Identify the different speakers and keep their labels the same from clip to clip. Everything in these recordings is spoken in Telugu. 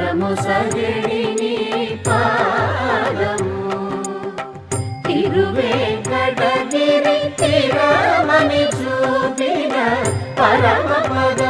Speaker 1: పరము సగిడిని పాదము. తిరువే కడగిరి తిరమని చూపిన పరమ పదముని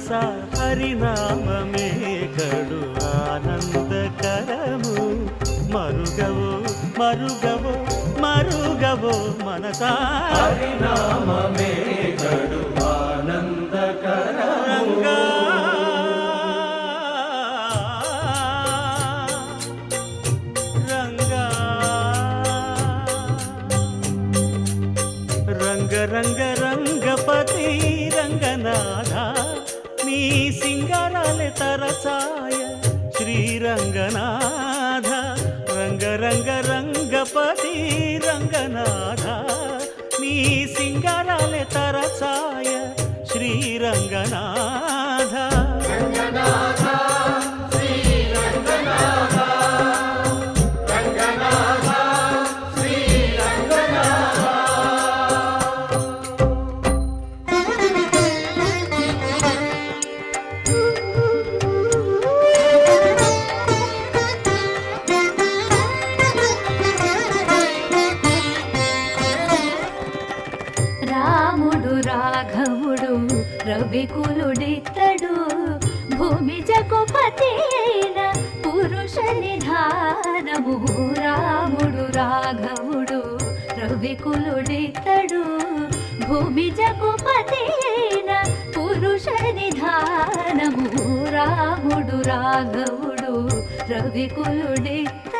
Speaker 2: మనస హరినామమే నీ సింగారాలే తరచాయ. శ్రీరంగనాథ రంగ రంగ రంగపతి రంగనాథ. నీ సింగారాలే తరచాయ. శ్రీరంగనాథ.
Speaker 3: రవికులుడితడు భూమి జగుపతి అయిన పురుష నిధానము. రాముడు రాఘవుడు రవికులుడితడు భూమి జగుపతి అయిన పురుష నిధానము. రాముడు రాఘవుడు రవికులుడితడు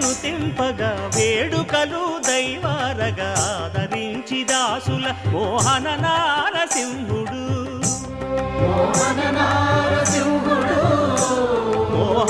Speaker 2: వేదములోను తెంపగా వేడుకలు దైవారగా ఆదరించి దాసుల మోహన నారసింహుడు.
Speaker 1: మోహన నారసింహుడు.
Speaker 2: మోహన